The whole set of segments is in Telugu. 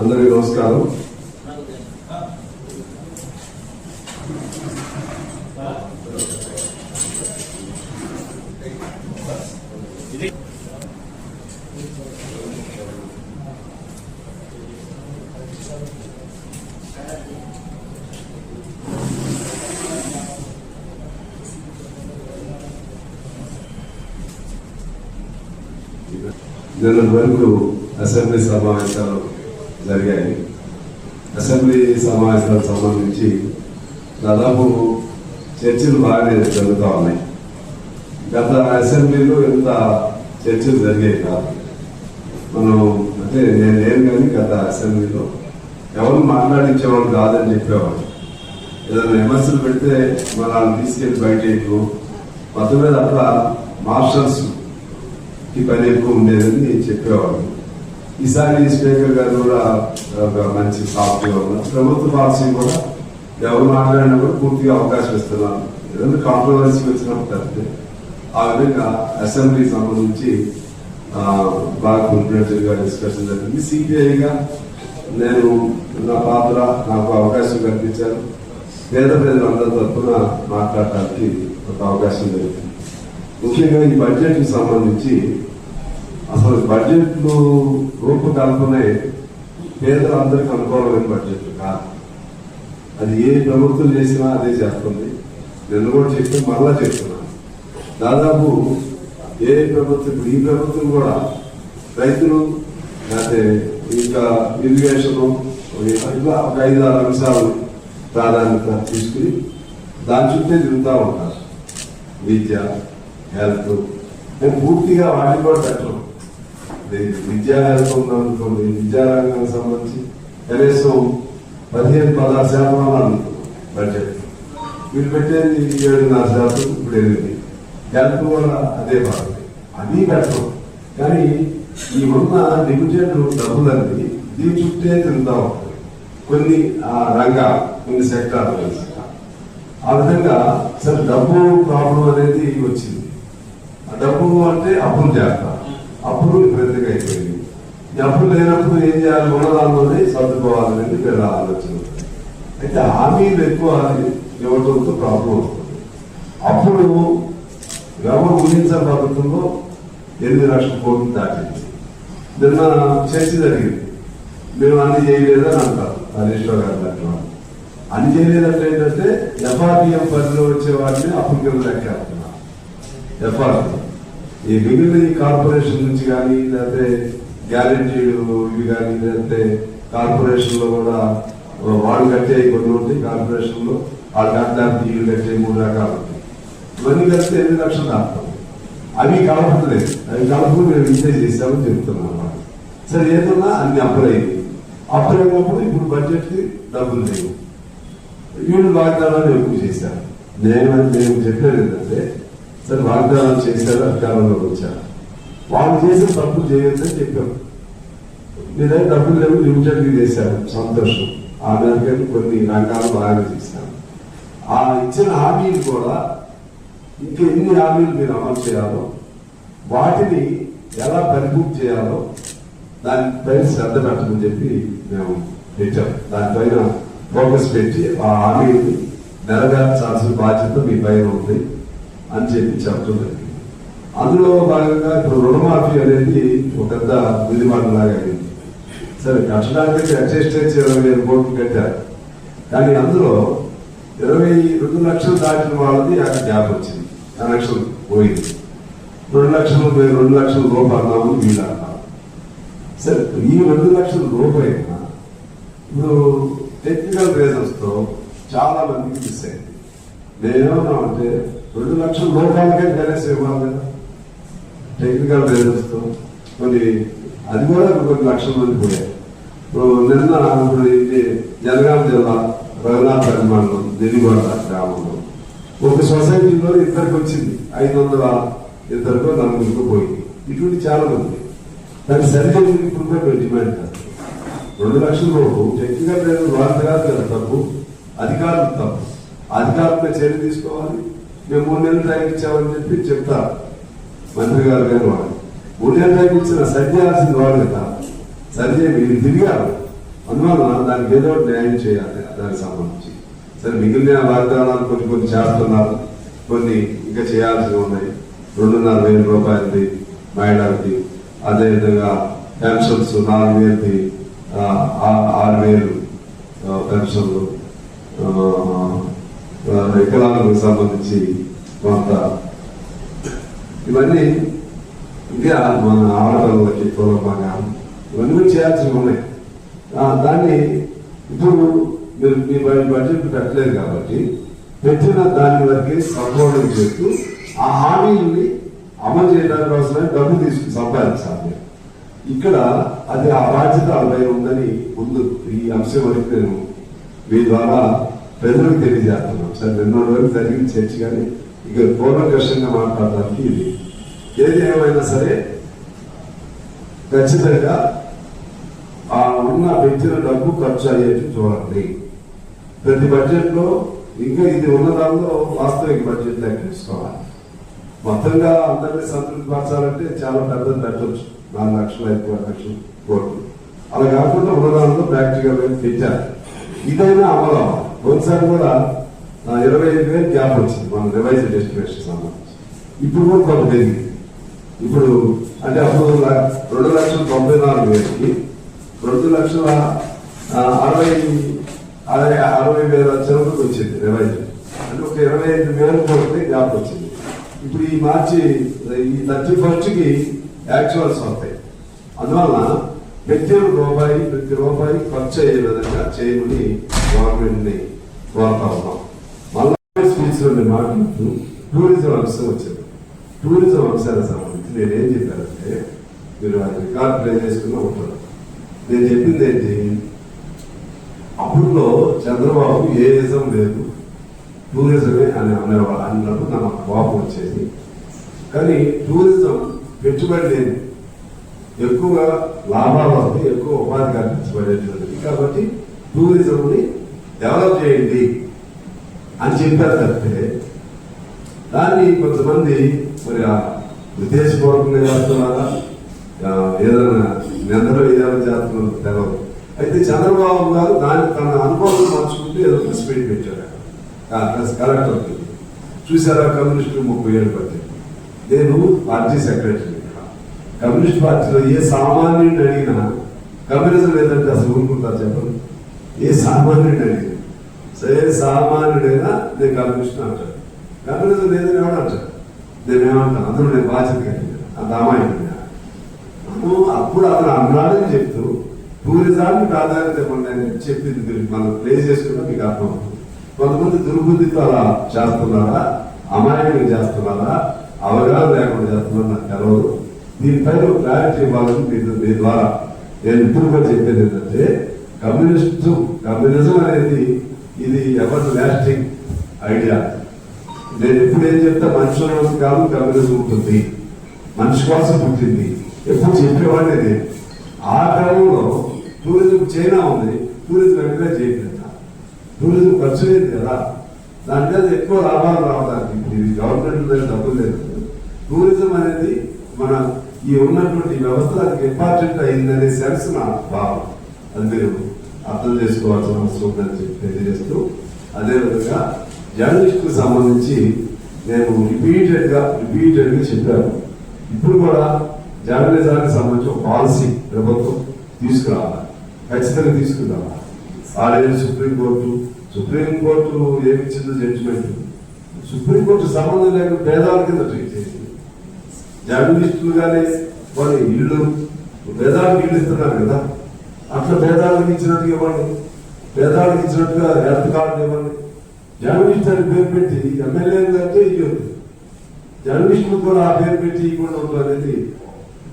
అందరికీ నమస్కారం. నిన్న వరకు అసెంబ్లీ సమావేశాలు జరిగాయి. అసెంబ్లీ సమావేశాలకు సంబంధించి దాదాపు చర్చలు బాగానే జరుగుతూ ఉన్నాయి. గత అసెంబ్లీలో ఇంత చర్చలు జరిగాయి కాదు. మనం అంటే నేను లేను కానీ గత అసెంబ్లీలో ఎవరు మాట్లాడించేవాళ్ళు కాదని చెప్పేవాడు ఏదైనా విమర్శలు పెడితే మన తీసుకెళ్ళి బయట మొత్తం మీద అట్లా మార్షల్స్ ఈ పని ఎక్కువ ఉండేదని చెప్పేవాడు ఈసారి స్పీకర్ గారు కూడా ఒక మంచి సాఫ్ట్గా ఉన్నారు. ప్రభుత్వ పాలసీ కూడా ఎవరు మాట్లాడినా కూడా పూర్తిగా అవకాశం ఇస్తున్నాను. ఏదైనా కాంట్రవర్సీ వచ్చినప్పుడు తప్పితే ఆ విధంగా అసెంబ్లీ సంబంధించి బాగా కాన్ఫిడెన్షియల్గా డిస్కషన్ జరిగింది. సిపిఐగా నేను నా పాత్ర నాకు అవకాశం కల్పించారు. పేద ప్రజలందరి తరఫున మాట్లాడటానికి ఒక అవకాశం జరిగింది ముఖ్యంగా ఈ బడ్జెట్కి సంబంధించి అసలు బడ్జెట్లు రూపకల్పనే పేదలందరికీ అనుకూలమైన బడ్జెట్ కాదు. అది ఏ ప్రభుత్వం చేసినా అదే చేస్తుంది. నిన్న కూడా చెప్పి మరలా చెప్తున్నాను దాదాపు ఏ ప్రభుత్వం ఇప్పుడు ఈ ప్రభుత్వం కూడా రైతులు అయితే ఇంకా ఇరిగేషన్ ఇట్లా ఒక ఐదు ఆరు అంశాలు ప్రాధాన్యత తీసుకుని దాని చుట్టే తిరుగుతూ ఉంటారు. విద్య హెల్త్ మేము పూర్తిగా వాటిని కూడా పెట్టడం వి- విద్యా హెల్త్ విద్యారంగానికి సంబంధించి కనీసం పదిహేను పదహారు శాతం అని బడ్జెట్. వీళ్ళు పెట్టేది ఏడున్నర శాతం ఇప్పుడు ఎనిమిది. హెల్త్ కూడా అదే బాగుంది అన్నీ కష్టం. కానీ ఈ ఉన్న లిమిటెడ్ డబ్బులన్నీ దీని చుట్టే తింటా ఉంటాయి కొన్ని ఆ రంగాలు కొన్ని సెక్టార్లు ఆ విధంగా సరే డబ్బు ప్రాబ్లం అనేది వచ్చింది. ఆ డబ్బు అంటే అప్పులు చేస్తాం. అప్పులు విపరీతంగా అయిపోయింది. ఈ అప్పులు లేనప్పుడు ఏం చేయాలి? ఉన్నదాల్లోనే సర్దుకోవాలనేది వీళ్ళ ఆలోచన. అయితే హామీలు ఎక్కువ ఇవ్వడంతో ప్రాబ్లం అవుతుంది. అప్పుడు ఎవరు ఊహించిన పద్ధతుల్లో ఎనిమిది లక్షల కోట్లు దాటింది. నిన్న చర్చ జరిగింది. మేము అన్ని చేయలేదని అంటారు హరీష్ రావు గారు అన్ని చేయలేదంటే ఏంటంటే ఎఫ్ఆర్డిఎం పరిధిలో వచ్చే వాటిని అప్పుల కింద లెక్క ఎఫ్ఆర్డి ఈ మిగిలిన ఈ కార్పొరేషన్ నుంచి కానీ లేకపోతే గ్యారెంటీలు ఇవి కానీ లేకపోతే కార్పొరేషన్లో కూడా వాళ్ళు కట్టే కొన్ని ఉంటాయి కార్పొరేషన్లో వాళ్ళు కట్టడానికి ఇల్లు కట్టే మూడు రకాలు ఉంటాయి. ఇవన్నీ కలిస్తే ఎనిమిది లక్షలు దాటుతాం. అవి కలపట్లేదు. అవి కలుపు మేము ఇంతే చేసామని చెప్తున్నాం అన్నమాట. సరే ఏదన్నా అన్ని అప్పులైంది అప్పులైనప్పుడు ఇప్పుడు బడ్జెట్కి డబ్బులు లేవు. వీళ్ళు వాగ్దానాలు ఎక్కువ చేశారు. నేను నేను చెప్పేది ఏంటంటే సరే వాగ్దానాలు చేశారు అధికారంలోకి వచ్చారు. వాళ్ళు చేసిన తప్పులు చేయొద్దని చెప్పాం మీ దగ్గర డబ్బులు లేవు లిమిటెడ్ చేశారు. సంతోషం. ఆ మేరకు కొన్ని రంగాలు బాగా చేశారు. ఆ ఇచ్చిన హామీలు కూడా ఇంకా ఎన్ని హామీలు మీరు అమలు చేయాలో వాటిని ఎలా పరిపూర్తి చేయాలో దానిపైన శ్రద్ధ పెట్టమని చెప్పి మేము పెట్టాం. దానిపైన ఫోకస్ పెట్టి ఆ హామీని నెరవేర్చాల్సిన బాధ్యత మీ పైన ఉంది. అని చెప్పి చెప్తున్నారు. అందులో భాగంగా ఇప్పుడు రుణమాఫీ అనేది ఒక పెద్ద విధిమాటం లాగా అయింది. సరే కట్టడానికి అడ్జస్ట్ ఇరవై వేల కోట్లు కట్టారు. కానీ అందులో ఇరవై రెండు లక్షలు దాటిన వాళ్ళది అక్కడ గ్యాప్ వచ్చింది. కనెక్షన్ పోయింది. రెండు లక్షలు పోయి రెండు లక్షల రూపాయలు అన్నాము వీళ్ళు అన్నారు సరే ఈ రెండు లక్షల లోపు ఇప్పుడు టెక్నికల్ రీజన్స్తో చాలా మందికి మిస్ అయింది. నేనేమన్నామంటే రెండు లక్షల లోపాలకే కనీసం ఇవ్వాలి టెక్నికల్ రీజన్స్ కొన్ని అది కూడా కొన్ని లక్షల మంది పోయాయి ఇప్పుడు నిన్న ఇప్పుడు ఇది జనగాం జిల్లా రఘునాథ్ మండలం దిదిగొండ గ్రామంలో. ఒక సొసైటీలో ఇద్దరికి వచ్చింది. ఐదు వందల ఇద్దరికో నలుగురికో పోయింది. ఇటువంటి చాలా మంది దాన్ని సరిచేసి ఇప్పుడు డిమాండ్ కాదు. రెండు లక్షల లోపు టెక్నికల్ రీజన్ వాళ్ళ కాదు కదా తప్పు. అధికారులు తప్పు. అధికారులపై చర్య తీసుకోవాలి. మేము మూడు నెలలు టైం ఇచ్చామని చెప్పి చెప్తా. మంత్రి గారు కానీ వాళ్ళు మూడు నెలలు టైం ఇచ్చిన సరి చేయాల్సింది వాళ్ళు కదా. సరి మీరు తిరిగారు. అందువల్ల దానికి ఏదో ఒకటి న్యాయం చేయాలి. దానికి సంబంధించి. సరే మిగిలిన వాగ్దానాలు కొన్ని కొన్ని చేస్తున్నారు. కొన్ని ఇంకా చేయాల్సి ఉన్నాయి. రెండున్నర వేల రూపాయలది మహిళలకి అదేవిధంగా పెన్షన్స్ నాలుగు వేలది ఆరు వేలు పెన్షన్లు వికలాంగులకు సంబంధించి కొంత ఇవన్నీ ఇంకా మన ఆడపిల్లలకి కులపంగా ఇవన్నీ చేయాల్సి ఉన్నాయి. దాన్ని ఇప్పుడు మీరు మీ బడ్జెట్ పెట్టలేదు కాబట్టి పెట్టిన దాని వరకే సంపూర్ణం చేస్తూ ఆ హామీలని అమలు చేయడానికి కోసమే డబ్బు తీసుకుని సంపాదించాలి. ఇక్కడ అది ఆ బాధ్యత వాళ్ళపై ఉందని ముందు ఈ అంశం వరకు నేను మీ ద్వారా ప్రజలకు తెలియజేస్తున్నాం సార్ రెండు వరకు జరిగిన చర్చ కానీ ఇక పూర్వకర్షంగా మాట్లాడడానికి ఇది. ఏది ఏమైనా సరే ఖచ్చితంగా ఆ ఉన్న పెట్టిన డబ్బు ఖర్చు అయ్యేట్టు చూడండి. ప్రతి బడ్జెట్లో ఇంకా ఇది ఉన్న దానిలో వాస్తవిక బడ్జెట్ లెక్కించుకోవాలి మొత్తంగా అందరినీ సంతృప్తి పరచాలంటే చాలా పెద్దది పెట్టవచ్చు నాలుగు లక్షలు ఐదు లక్షలు కోట్లు. అలా కాకుండా ఉన్న దానిలో ప్రాక్టికల్గా పెంచాలి ఇదైనా అమలు అవ్వాలి. ఒకసారి కూడా ఇరవై ఐదు వేలు గ్యాప్ వచ్చింది. మన రివైజ్ ఎస్టిమేషన్ సంబంధించి. ఇప్పుడు కూడా కొంత పెరిగింది ఇప్పుడు అంటే అప్పుడు రెండు లక్షల తొంభై నాలుగు వేలకి రెండు లక్షల అరవై అరవై వేల చివరికి వచ్చింది రివైజ్. అంటే ఒక ఇరవై ఐదు వేలు కోట్లకి గ్యాప్ వచ్చింది. ఇప్పుడు ఈ మార్చి ఈ థర్టీ ఫస్ట్కి యాక్చువల్స్ వస్తాయి. అందువల్ల ప్రతి రూపాయి ప్రతి రూపాయి ఖర్చు అయ్యే విధంగా చేయమని గవర్నమెంట్ వాడతా ఉన్నాం మళ్ళీ స్పీచ్లో నేను మాట్లాడుతూ టూరిజం అంశం వచ్చింది. టూరిజం అంశాలకు సంబంధించి నేను ఏం చెప్పానంటే మీరు అది రికార్డ్ ప్లే చేసుకుని ఉంటారు. నేను చెప్పింది ఏంటి? అప్పుడులో చంద్రబాబు ఏ ఇజం లేదు. టూరిజమే అని అనేవాడు అన్నప్పుడు నాకు కోపం వచ్చేది. కానీ టూరిజం పెట్టుబడి లేదు. ఎక్కువగా లాభాలు ఎక్కువ ఉపాధి కల్పించబడేటువంటిది. కాబట్టి టూరిజంని డెవలప్ చేయండి అని చెప్పారు తప్పితే దాన్ని కొంతమంది మరి ఉద్దేశపూర్వకంగా చేస్తున్నారా? ఏదైనా నిందలు ఏదైనా చేస్తున్నారు తెలవదు అయితే చంద్రబాబు గారు దాన్ని తన అనుభవం మార్చుకుంటూ ఏదో ప్రెస్ మీట్ పెట్టారు. ఆ, ప్రెస్ కలెక్టర్ చూసారా కమ్యూనిస్టులు ముప్పై ఏళ్ళు పట్టింది నేను పార్టీ సెక్రటరీ. కమ్యూనిస్ట్ పార్టీలో ఏ సామాన్యుడిని అడిగినా కమ్యూనిజం లేదంటే అసలు ఊరుకుంటారు చెప్పండి. ఏ సామాన్యుడిని సరే సామాన్యుడైనా నేను కమ్యూనిస్ట్ అంటాడు. కమ్యూనిజం లేదని ఎవడు అంటాడు? నేనేమంటాను అందులో నేను బాధ్యత కలిగిన అంత అమాయకుడిగా అప్పుడు అప్పుడు అతను అన్నాడని చెప్తూ టూరిజాన్ని ప్రాధాన్యత ఇవ్వండి అని చెప్పింది మీరు మనం ప్లే చేసుకున్నా మీకు అర్థమవుతుంది కొంతమంది దుర్బుద్ధితో అలా చేస్తున్నారా? అమాయకులు చేస్తున్నారా? అవగాహన లేకుండా చేస్తున్నారా నాకు తెలవదు. దీనిపైన క్లారిటీ ఇవ్వాలని మీ ద్వారా నేను ఇప్పుడు కూడా చెప్పేది ఏంటంటే కమ్యూనిస్టు కమ్యూనిజం అనేది ఇది ఎవరి లాస్టింగ్ ఐడియా నేను ఎప్పుడేం ఏం చెప్తా మనుషుల కోసం కాదు కమ్యూనిజం ఉంటుంది. మనిషి కోసం పుట్టింది. ఎప్పుడు చెప్పేవాడిని నేను. ఆ క్రమంలో టూరిజం చైనా ఉంది. టూరిజం ఎంకరేజ్ చేయలేదు? టూరిజం ఖర్చు లేదు కదా. దాని మీద ఎక్కువ లాభాలు రావడానికి ఇది గవర్నమెంట్ దగ్గర డబ్బులు లేదు. టూరిజం అనేది మన ఈ ఉన్నటువంటి వ్యవస్థ ఇంపార్టెంట్ అయిందనే సెన్స్ నా భావం అది మీరు అర్థం చేసుకోవాల్సిన అవసరం ఉందని చెప్పి తెలియజేస్తూ అదేవిధంగా జర్నలిస్టుకు సంబంధించి నేను రిపీటెడ్గా రిపీటెడ్గా చెప్పాను. ఇప్పుడు కూడా జర్నలిజానికి సంబంధించి ఒక పాలసీ ప్రభుత్వం తీసుకురావాలి. ఖచ్చితంగా తీసుకురావాలి ఆడే సుప్రీంకోర్టు సుప్రీంకోర్టు ఏమిచ్చిందో జడ్జిమెంట్ సుప్రీంకోర్టు సంబంధం లేకుండా పేదాల కింద ట్రీట్ చేసింది. జర్నలిస్టులు కానీ వాళ్ళ ఇల్లు పేదాలకు ఇల్లు ఇస్తున్నారు కదా. అట్లా భేదాలకు ఇచ్చినట్టుగా ఇవ్వండి. భేదాలకు ఇచ్చినట్టుగా హెల్త్ కార్డు ఇవ్వండి. జర్నలిస్ట్ అని పేరు పెట్టి ఎమ్మెల్యే అంటే ఇవ్వద్దు జర్నలిస్టులు కూడా ఆ పేరు పెట్టి ఇవ్వకుండా ఉండడం అనేది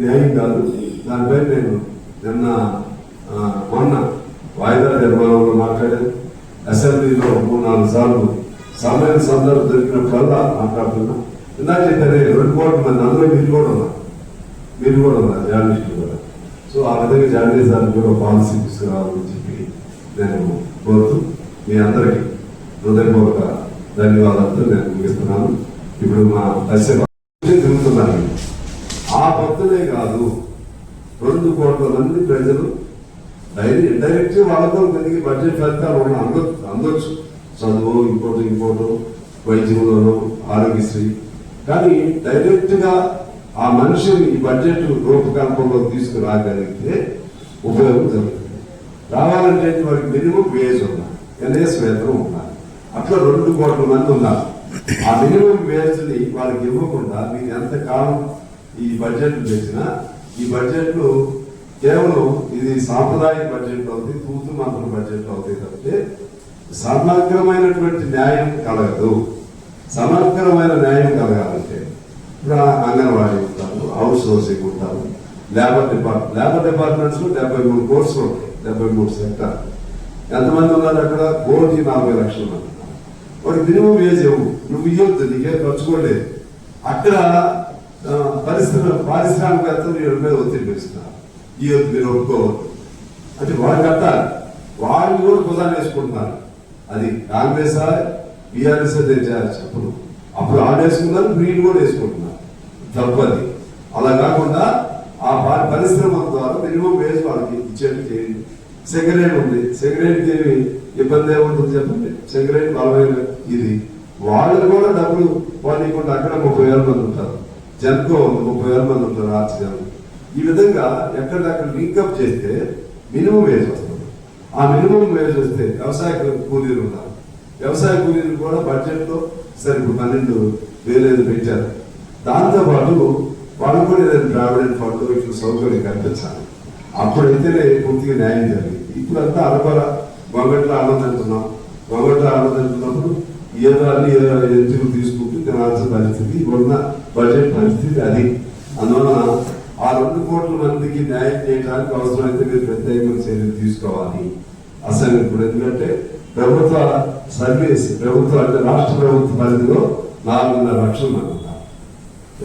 న్యాయం కాదు. దానిపై నేను నిన్న మొన్న వాయిదా నిర్మాణంలో మాట్లాడాను. అసెంబ్లీలో మూడు నాలుగు సార్లు సమయం సందర్భం దొరికినప్పుడల్లా మాట్లాడుతున్నా. ఇందాక చెప్పారే రెండు కోట్ల మంది అందులో మీరు కూడా ఉన్నారు. మీరు కూడా ఉన్నారు జర్నలిస్టులు కూడా. సో ఆ విధంగా జర్నలిజానికి కూడా పాలసీ తీసుకురావాలని చెప్పి నేను కోరుతూ మీ అందరికీ హృదయపూర్వక ధన్యవాదాలతో నేను ముగిస్తున్నాను ఇప్పుడు మా దశ తిరుగుతున్నాను ఆ భక్తులే కాదు రెండు కోట్ల మంది ప్రజలు డైరెక్ట్ డైరెక్ట్ వాళ్ళతో కొద్దిగా బడ్జెట్ ఫలితాలు ఉన్న అంద అందొచ్చు. చదువు ఇంకోటి ఇంకోటి వైద్యంలోను ఆరోగ్యశ్రీ. కానీ డైరెక్ట్గా ఆ మనిషిని ఈ బడ్జెట్ రూపకల్పంలో తీసుకురాగలిగితే ఉపయోగం జరుగుతుంది. రావాలంటే వారికి మినిమం వేజ్ ఉండాలి. కనీస వేతనం ఉండాలి. అట్లా రెండు కోట్ల మంది ఉన్నారు. ఆ మినిమం వేజ్ని వాళ్ళకి ఇవ్వకుండా మీరు ఎంత కాలం ఈ బడ్జెట్ తెచ్చినా ఈ బడ్జెట్లు కేవలం ఇది సాంప్రదాయ బడ్జెట్ అవుతుంది తూతు మాత్రం బడ్జెట్ అవుతాయి తప్పితే సమగ్రమైనటువంటి న్యాయం కలగదు. సమగ్రమైన న్యాయం కలగాలంటే ఇంకా అంగన్వాడీ ఉంటారు హౌస్ హౌసింగ్ ఉంటారు లేబర్ డిపార్ట్మెంట్ లేబర్ డిపార్ట్మెంట్స్ డెబ్బై మూడు కోర్సులు ఉంటాయి డెబ్బై మూడు సెక్టర్ ఎంతమంది ఉన్నారు అక్కడ? కోటి నలభై లక్షలు మంది ఉన్నారు. వాడికి మినిమం వేజ్ ఇవ్వు. నువ్వు ఇవ్వద్దు నీకే ఖర్చుకోలేదు అక్కడ పరిశ్రమ పారిశ్రామికవేత్తలు వీళ్ళ మీద ఒత్తిడి పెంచుతున్నారు. ఇవ్వద్దు మీరు ఒప్పుకోవద్దు. అంటే వాళ్ళు కట్టాలి. వాళ్ళు కూడా కుదాలు వేసుకుంటున్నారు. అది కాంగ్రెస్ బీఆర్ఎస్ చెప్పను అప్పుడు వాళ్ళు వేసుకున్నారు వీళ్ళు కూడా వేసుకుంటున్నారు. తప్పది అలా కాకుండా ఆ ప- పరిశ్రమ ద్వారా మినిమం వేసి వాళ్ళకి ఇచ్చేట్టు చేయండి సెక్రటరీ ఉంది. సెక్రటరీకి ఏమి ఇబ్బంది ఏముంటుంది చెప్పండి? సెక్రటరీ బలమైన ఇది వాళ్ళు కూడా డబ్బులు వాళ్ళు అక్కడ ముప్పై వేల మంది ఉంటారు. జన్కో ఉంది ముప్పై వేల మంది ఉంటారు ఆర్చిజన్ ఈ విధంగా ఎక్కడక్కడ లింకప్ చేస్తే మినిమం వేజ్ వస్తుంది. ఆ మినిమం వేజ్ వస్తే వ్యవసాయ కూలీలు ఉన్నారు. వ్యవసాయ కూలీలు కూడా బడ్జెట్లో సరే ఇప్పుడు పన్నెండు వేలు పెంచారు పెట్టారు. దాంతో వాళ్ళు కూడా ఏదైనా ప్రావిడెంట్ ఫండ్ ఇట్లా సౌకర్యం కల్పించాలి. అప్పుడైతేనే పూర్తిగా న్యాయం జరిగింది. ఇప్పుడు అంతా అరకొర గొంగట్లో ఆనందంటున్నాం గొంగట్లో ఆనందంటున్నప్పుడు ఏదో అన్ని ఎంచులు తీసుకుంటూ తినాల్సిన పరిస్థితి ఇప్పుడున్న బడ్జెట్ పరిస్థితి అది. అందువలన ఆ రెండు కోట్ల మందికి న్యాయం చేయడానికి అవసరమైతే మీరు ప్రత్యేకమైన చర్యలు తీసుకోవాలి. అసలు ఇప్పుడు ఎందుకంటే ప్రభుత్వ సర్వీస్ ప్రభుత్వం అంటే రాష్ట్ర ప్రభుత్వ పరిధిలో నాలుగున్నర లక్షలు మంది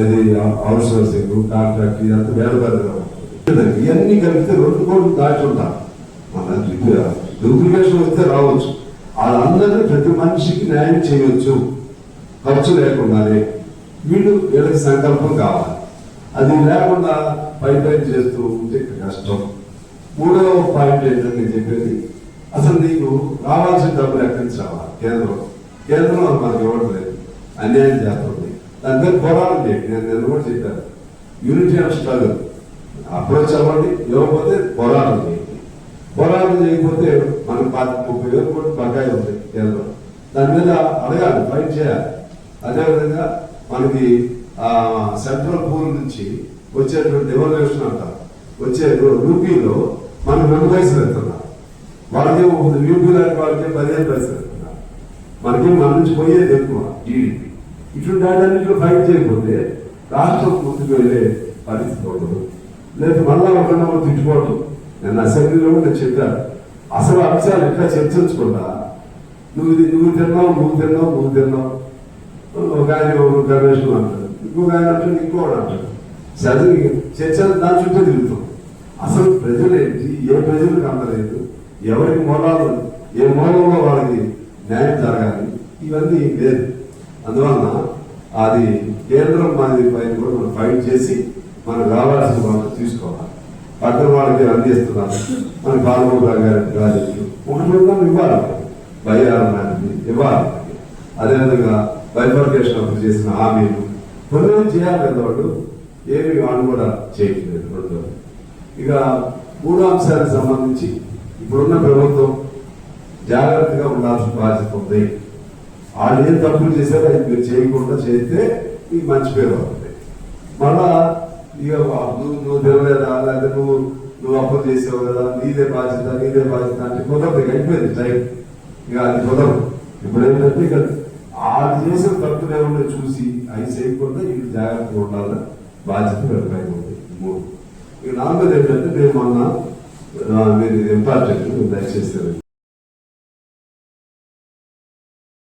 ఇది అవుట్ సోర్సింగ్ కాంట్రాక్ట్ ఇదంతా వేల పరిధిలో ఇవన్నీ కలిపితే రెండు కోట్లు దాటి ఉంటారు. మన డూప్లికేషన్ వస్తే రావచ్చు. వాళ్ళందరినీ ప్రతి మనిషికి న్యాయం చేయవచ్చు ఖర్చు లేకుండానే వీళ్ళు వీళ్ళకి సంకల్పం కావాలి. అది లేకుండా పై పై చేస్తూ ఉంటే కష్టం. మూడవ పాయింట్ ఏంటంటే చెప్పేది అసలు నీకు రావాల్సిన డబ్బులు ఎక్కడి నుంచి రావాలి? కేంద్రం. కేంద్రం అది మనకి ఇవ్వడం అన్యాయం చేస్తుంది. దాని మీద పోరాటం చేయండి. నేను నేను కూడా చెప్పాను. యూనిటీ ఆఫ్ స్ట్రగుల్ అప్రోచ్ అవ్వండి. ఇవ్వకపోతే పోరాటం చేయండి. పోరాటం చేయకపోతే మనకు పాతి ముప్పై వేలు కోట్లు బకాయి ఉంది కేంద్రం. దాని మీద అడగాలి. ఫైట్ చేయాలి. అదేవిధంగా మనకి ఆ సెంట్రల్ పూల్ నుంచి వచ్చేటువంటి ఎవల్యూషన్ అంటారు. వచ్చే యూపీలో మనకు రెండు పైసలు వాళ్ళకి యూపీ లాంటి వాళ్ళకి పదిహేను పైసలు. మనకి మన నుంచి పోయేది ఎక్కువ జీడిపి ఇటువంటి వాటన్నింటిలో ఫైట్ చేయకపోతే రాష్ట్రం ముందుకు వెళ్ళే పరిస్థితి ఉండదు. లేదు మళ్ళా ఒకరిని ఒకరు తిట్టుకోవటం. నేను అసెంబ్లీలో నేను చెప్పాను. అసలు అంశాలు ఎట్లా చర్చించకుండా నువ్వు ఇది నువ్వు తిన్నావు నువ్వు తిన్నావు నువ్వు తిన్నావు. ఒక ఆయన గణేష్ అంటాడు ఇంకొక ఆయన అంటాడు ఇంకోటి అంటాడు. చదివి చర్చ దాని చుట్టూ తిరుగుతాం. అసలు ప్రజలు ఏంటి? ఏ ప్రజలకు అందలేదు ఎవరికి మూలాలు ఏ మూలంలో వాళ్ళకి న్యాయం జరగాలి ఇవన్నీ లేదు. అందువలన అది కేంద్రం మాది పైన కూడా మనం ఫైట్ చేసి మనకు కావాల్సిన వాళ్ళు తీసుకోవాలి. పక్కన వాళ్ళకి అందిస్తున్నారు? మన బాలగోపాల్ గారి ప్రాజెక్టు ఒకటి ఇవ్వాలి బయ్యారం ఇవ్వాలి అదేవిధంగా బైఫర్కేషన్ అప్పుడు చేసిన హామీలు. కొన్ని చేయాలి కదా వాళ్ళు ఏమి వాళ్ళు కూడా చేయట్లేదు ఇక మూడో అంశానికి సంబంధించి ఇప్పుడున్న ప్రభుత్వం జాగ్రత్తగా ఉండాల్సిన బాధ్యత ఉంది. వాళ్ళు ఏం తప్పులు చేశారో అది మీరు చేయకుండా చేస్తే మీకు మంచి పేరు అవుతుంది మళ్ళా ఇక నువ్వు నువ్వు తినలేదా లేదా నువ్వు నువ్వు అప్పు చేసావు కదా? నీదే బాధ్యత నీదే బాధ్యత అంటే కుదరదు అయిపోయింది టైం. ఇక అది కుదరదు. ఇప్పుడు ఏంటంటే ఇక వాళ్ళు చేసిన తప్పులు ఏమన్నా చూసి అవి చేయకుండా ఇక జాగ్రత్తగా ఉండాలని బాధ్యత వీళ్ళపై మూడు. ఇక నాలుగోది ఏంటంటే మేము మొన్న ఆ, మీరు ఇంపార్టెంట్ దయచేసి